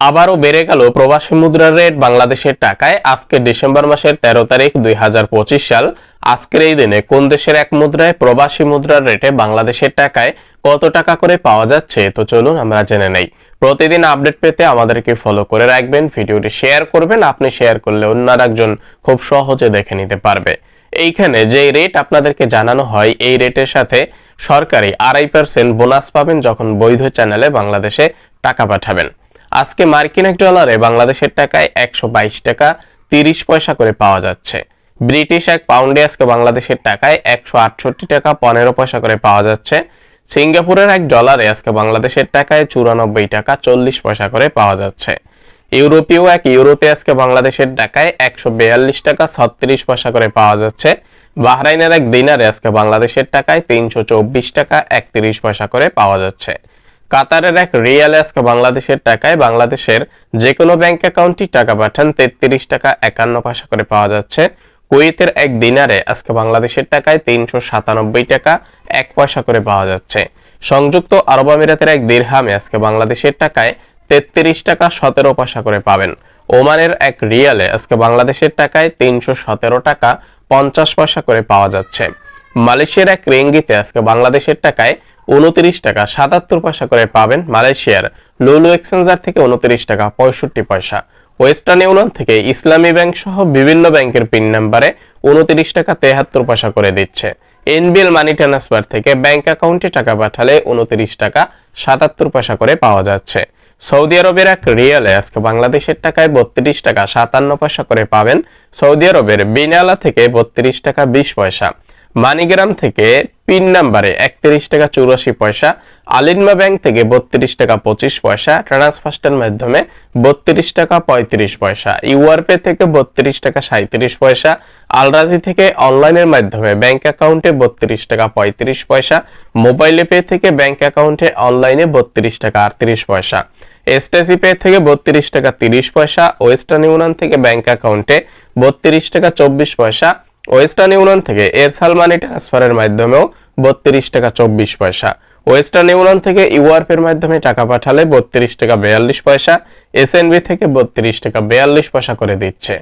আবারও বেড়ে গেল প্রবাসী মুদ্রার রেট বাংলাদেশের টাকায়। আজকে ডিসেম্বর মাসের তেরো তারিখ দুই হাজার পঁচিশ সাল। আজকের এই দিনে কোন দেশের এক মুদ্রায় প্রবাসী মুদ্রার রেটে বাংলাদেশের টাকায় কত টাকা করে পাওয়া যাচ্ছে? তো চলুন আমরা জেনে নেই। প্রতিদিন আপডেট পেতে আমাদেরকে ফলো করে রাখবেন, ভিডিওটি শেয়ার করবেন, আপনি শেয়ার করলে অন্য একজন খুব সহজে দেখে নিতে পারবে। এইখানে যে রেট আপনাদেরকে জানানো হয়, এই রেটের সাথে সরকারি আড়াই পার্সেন্ট বোনাস পাবেন যখন বৈধ চ্যানেলে বাংলাদেশে টাকা পাঠাবেন। আজকে মার্কিন এক ডলারে বাংলাদেশের টাকায় একশো বাইশ টাকা তিরিশ পয়সা করে পাওয়া যাচ্ছে। ব্রিটিশ এক পাউন্ডে আজকে বাংলাদেশের টাকায় একশো আটষট্টি টাকা পনেরো পয়সা করে পাওয়া যাচ্ছে। সিঙ্গাপুরের এক ডলারে আজকে বাংলাদেশের টাকায় চুরানব্বই টাকা চল্লিশ পয়সা করে পাওয়া যাচ্ছে। ইউরোপীয় এক ইউরোপে আজকে বাংলাদেশের টাকায় একশো বিয়াল্লিশ টাকা ছত্রিশ পয়সা করে পাওয়া যাচ্ছে। বাহরাইনের এক দিনারে আজকে বাংলাদেশের টাকায় তিনশো চব্বিশ টাকা একত্রিশ পয়সা করে পাওয়া যাচ্ছে। কাতারের এক রিয়ালে আজকে বাংলাদেশের টাকায় বাংলাদেশের যে কোনো ব্যাংক অ্যাকাউন্টে টাকা পাঠান, তেত্রিশ টাকা একান্ন পয়সা করে পাওয়া যাচ্ছে। কুয়েতের এক দিনারে আজকে বাংলাদেশের টাকায় তিনশো সাতানব্বই টাকা, এক পয়সা করে পাওয়া যাচ্ছে। সংযুক্ত আরব আমিরাতের এক দিরহামে আজকে বাংলাদেশের টাকায় তেত্রিশ টাকা সতেরো পয়সা করে পাবেন। ওমানের এক রিয়ালে আজকে বাংলাদেশের টাকায় তিনশো সতেরো টাকা, পঞ্চাশ পয়সা করে পাওয়া যাচ্ছে। মালয়েশিয়ার এক রেঙ্গিতে আজকে বাংলাদেশের টাকায় উনত্রিশ টাকা সাতাত্তর পয়সা করে পাবেন মালয়েশিয়ার লুলু এক্সচেঞ্জার থেকে উনত্রিশ টাকা পঁয়ষট্টি পয়সা। ওয়েস্টার্ন ইউনিয়ন থেকে ইসলামী ব্যাংক সহ বিভিন্ন ব্যাংকের পিন নাম্বারে উনত্রিশ টাকা তেহাত্তর পয়সা করে দিচ্ছে। এনবিএল মানি ট্রান্সফার থেকে ব্যাংক অ্যাকাউন্টে টাকা পাঠালে উনত্রিশ টাকা সাতাত্তর পয়সা করে পাওয়া যাচ্ছে। সৌদি আরবের এক রিয়ালে আজকে বাংলাদেশের টাকায় বত্রিশ টাকা সাতান্ন পয়সা করে পাবেন সৌদি আরবের বিনালা থেকে বত্রিশ টাকা বিশ পয়সা। মানিগ্রাম থেকে পিন নাম্বারে একত্রিশ টাকা চুরাশি পয়সা, আলিনমা ব্যাংক থেকে বত্রিশ টাকা পঁচিশ পয়সা ট্রান্সফার্স্টের মাধ্যমে বত্রিশ টাকা পঁয়ত্রিশ পয়সা, ইউআরপে থেকে বত্রিশ টাকা সাঁত্রিশ পয়সা, আলরাজি থেকে অনলাইনের মাধ্যমে ব্যাংক অ্যাকাউন্টে বত্রিশ টাকা পঁয়ত্রিশ পয়সা, মোবাইলে পে থেকে ব্যাংক অ্যাকাউন্টে অনলাইনে বত্রিশ টাকা আটত্রিশ পয়সা এসটিসি পে থেকে বত্রিশ টাকা তিরিশ পয়সা, ওয়েস্টার্ন ইউনিয়ন থেকে ব্যাংক অ্যাকাউন্টে বত্রিশ টাকা চব্বিশ পয়সা ওয়েস্টার্ন ইউনিয়ন থেকে এরসাল মানি ট্রান্সফারের মাধ্যমেও বত্রিশ টাকা চব্বিশ পয়সা। ওয়েস্টার্ন ইউনিয়ন থেকে ইউআরপের মাধ্যমে টাকা পাঠালে বত্রিশ টাকা বেয়াল্লিশ পয়সা এসএনবি থেকে বত্রিশ টাকা বেয়াল্লিশ পয়সা করে দিচ্ছে।